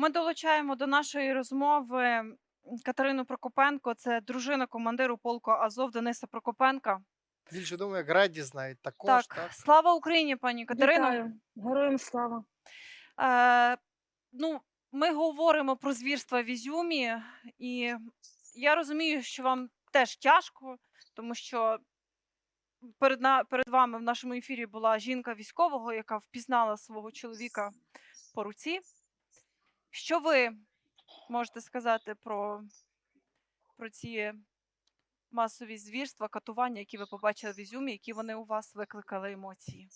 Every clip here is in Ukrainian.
Ми долучаємо до нашої розмови Катерину Прокопенко, це дружина командиру полку Азов Дениса Прокопенка. Більше думаю, як Редіс навіть також, Так, так? слава Україні, пані Катерино. Вітаю. Героям слава. Е, ну, ми говоримо про звірства в Ізюмі, і я розумію, що вам теж тяжко, тому що перед, на, перед вами в нашому ефірі була жінка військового, яка впізнала свого чоловіка по руці. Що ви можете сказати про, про ці масові звірства, катування, які ви побачили в Ізюмі, які вони у вас викликали емоції?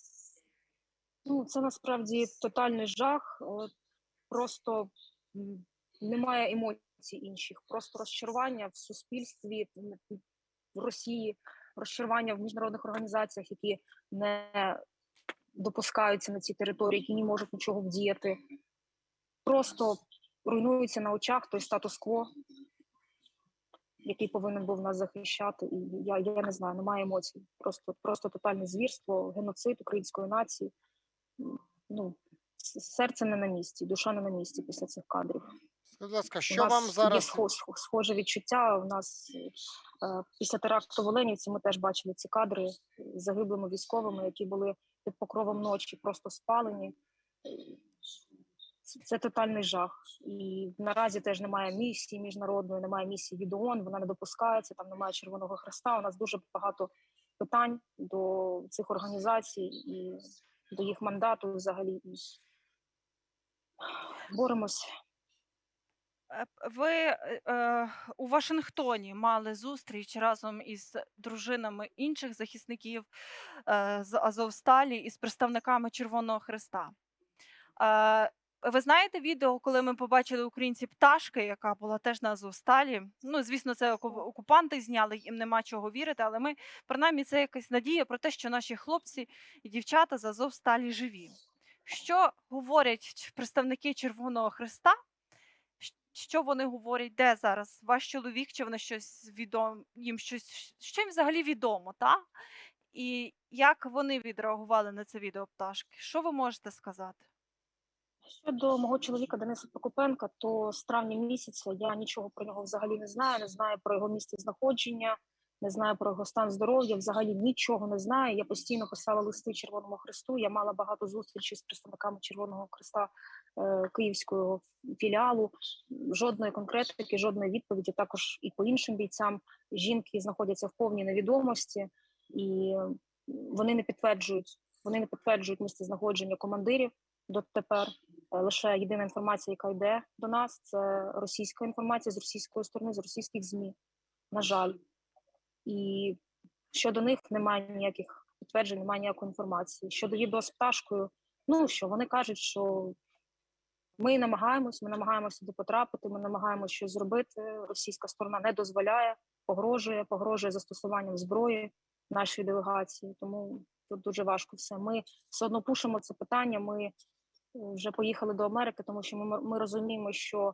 Ну, це насправді тотальний жах. Просто немає емоцій інших. Просто розчарування в суспільстві, в Росії, розчарування в міжнародних організаціях, які не допускаються на ці території, які не можуть нічого вдіяти. Просто руйнується на очах той статус-кво, який повинен був нас захищати. І я, я не знаю, немає емоцій. Просто, просто тотальне звірство, геноцид української нації. Ну, серце не на місці, душа не на місці після цих кадрів. Будь ласка, У що нас вам є зараз схож, схоже відчуття. У нас е, після теракту в Оленівці ми теж бачили ці кадри з загиблими військовими, які були під покровом ночі, просто спалені. Це, тотальний жах. І наразі теж немає місії міжнародної, немає місії від ООН, вона не допускається, там немає Червоного Хреста. У нас дуже багато питань до цих організацій і до їх мандату взагалі. І боремось. Е, Ви е, у Вашингтоні мали зустріч разом із дружинами інших захисників е, з Азовсталі і з представниками Червоного Хреста. Е, ви знаєте відео, коли ми побачили українці пташки, яка була теж на Азовсталі? Ну, звісно, це окупанти зняли, їм нема чого вірити, але ми принаймні це якась надія про те, що наші хлопці і дівчата з Азовсталі живі. Що говорять представники Червоного Хреста? Щ- Що вони говорять, де зараз ваш чоловік, чи вони щось відомо, їм щось, що їм взагалі відомо, та? І як вони відреагували на це відео пташки? Що ви можете сказати? Щодо мого чоловіка Дениса Прокопенка, то з травня місяця я нічого про нього взагалі не знаю, не знаю про його місце знаходження, не знаю про його стан здоров'я, взагалі нічого не знаю. Я постійно писала листи Червоному Христу. Я мала багато зустрічей з представниками Червоного Христа е, Київського філіалу. Жодної конкретики, жодної відповіді. Також і по іншим бійцям жінки знаходяться в повній невідомості, і вони не підтверджують. Вони не підтверджують місце знаходження командирів дотепер. Е, Лише єдина інформація, яка йде до нас, це російська інформація з російської сторони, з російських ЗМІ. На жаль. І щодо них немає ніяких підтверджень, немає ніякої інформації. Щодо відео з пташкою, ну що вони кажуть, що ми намагаємось, ми намагаємося туди потрапити, ми намагаємося щось зробити. Російська сторона не дозволяє, погрожує, погрожує застосуванням зброї нашої делегації. Тому тут дуже важко все. Ми все одно пушимо це питання. Ми вже поїхали до Америки, тому що ми, ми розуміємо, що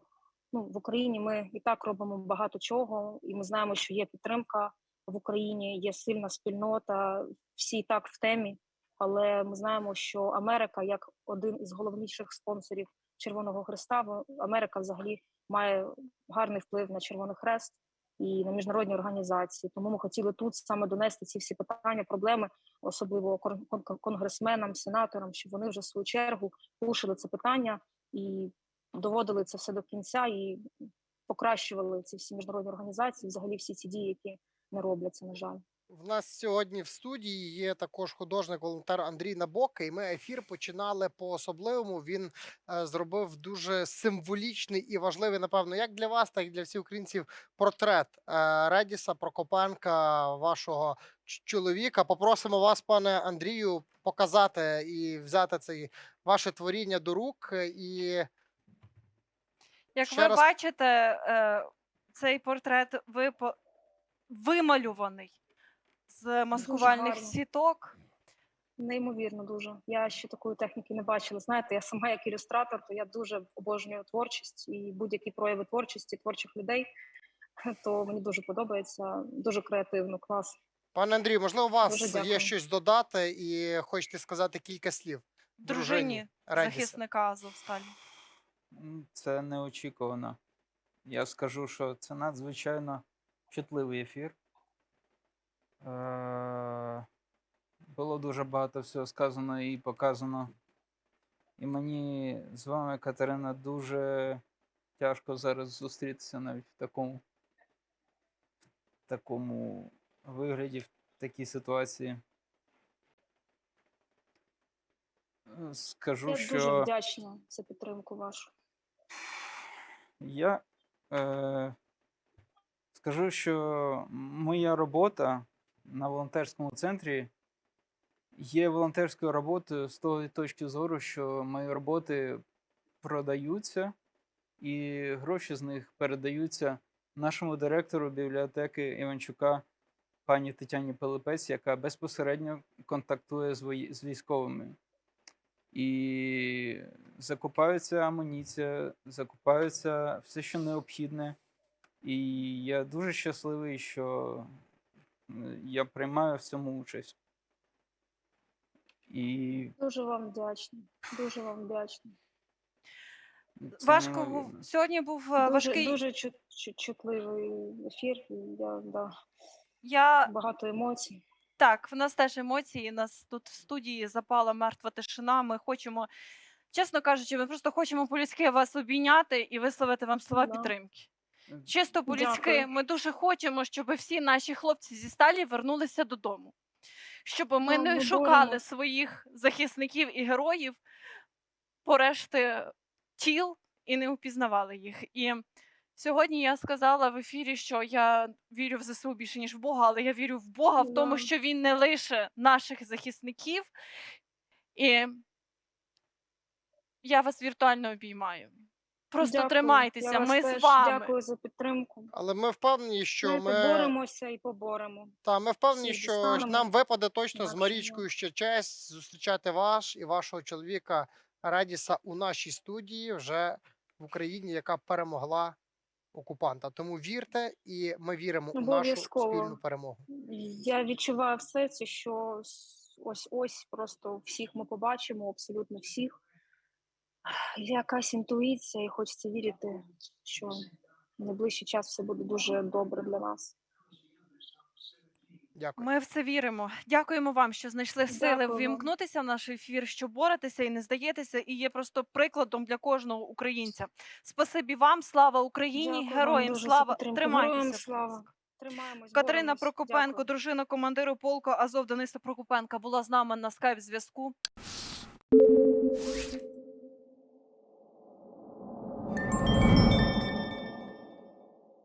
ну, в Україні ми і так робимо багато чого, і ми знаємо, що є підтримка в Україні, є сильна спільнота, всі і так в темі. Але ми знаємо, що Америка, як один із головніших спонсорів Червоного Хреста, Америка взагалі має гарний вплив на Червоний Хрест і на міжнародні організації. Тому ми хотіли тут саме донести ці всі питання, проблеми, особливо кон- кон- конгресменам, сенаторам, щоб вони вже в свою чергу пушили це питання і доводили це все до кінця і покращували ці всі міжнародні організації, взагалі всі ці дії, які не робляться, на жаль. В нас сьогодні в студії є також художник волонтер Андрій Набока, і ми ефір починали по особливому. Він е, зробив дуже символічний і важливий, напевно, як для вас, так і для всіх українців, портрет е, Редіса Прокопенка, вашого чоловіка. Попросимо вас, пане Андрію, показати і взяти це ваше творіння до рук. І Як Ще ви раз- бачите, е, цей портрет випо... вималюваний з маскувальних гарно. сіток. Неймовірно, дуже. Я ще такої техніки не бачила. Знаєте, я сама як ілюстратор, то я дуже обожнюю творчість і будь-які прояви творчості творчих людей. То мені дуже подобається, дуже креативно, клас. пане Андрію, можливо, у вас Дуже є дякую. щось додати і хочете сказати кілька слів. Дружині Редіса. захисника Азовсталі. М, Це неочікувано. Я скажу, що це надзвичайно чутливий ефір. Е, Було дуже багато всього сказано і показано. І мені з вами, Катерина, дуже тяжко зараз зустрітися навіть в такому, в такому вигляді, в такій ситуації. Скажу, Я що. дуже вдячна за підтримку вашу. Я е, скажу, що моя робота на волонтерському центрі є волонтерською роботою з тої точки зору, що мої роботи продаються і гроші з них передаються нашому директору бібліотеки Іванчука пані Тетяні Пилипець, яка безпосередньо контактує з, військовими. І закупаються амуніція, закупаються все, що необхідне. І я дуже щасливий, що я приймаю в цьому участь. І Дуже вам вдячна. Дуже вам вдячна. це Важко був сьогодні був е, Дуже, важкий. дуже чут, чут, чутливий ефір. Я да, Я багато емоцій. Так, в нас теж емоції. Нас тут в студії запала мертва тишина. Ми хочемо, чесно кажучи, ми просто хочемо по-людськи вас обійняти і висловити вам слова Да. підтримки. Чисто по-людськи, Дякую. ми дуже хочемо, щоб всі наші хлопці зі сталі вернулися додому. Щоб ми Ну, не шукали своїх захисників і героїв порешти тіл і не впізнавали їх. І сьогодні я сказала в ефірі, що я вірю в ЗСУ більше, ніж в Бога, але я вірю в Бога в тому, що він не лише наших захисників. І я вас віртуально обіймаю. Просто Дякую. тримайтеся, Я вас ми теж з вами. Дякую за підтримку. Але ми впевнені, що Знаєте, ми боремося і поборемо. Та ми впевнені, всі що дістанемо. нам випаде точно з. Марічкою ще честь зустрічати ваш і вашого чоловіка Радіса у нашій студії вже в Україні, яка перемогла окупанта. Тому вірте, і ми віримо у нашу Обов'язково. спільну перемогу. Я відчуваю в серці, що ось ось просто всіх ми побачимо, абсолютно всіх. Якась інтуїція, і хочеться вірити, що в найближчий час все буде дуже добре для нас. Дякую. Ми в це віримо. Дякуємо вам, що знайшли сили Дякую ввімкнутися в наш ефір, що боретеся і не здаєтеся, і є просто прикладом для кожного українця. Спасибі вам, слава Україні, Дякую героям дуже слава! Тримайтеся. Героям слава. Тримаємось. Катерина боремось. Прокопенко, Дякую. дружина командиру полку Азов Дениса Прокопенка, була з нами на скайп зв'язку.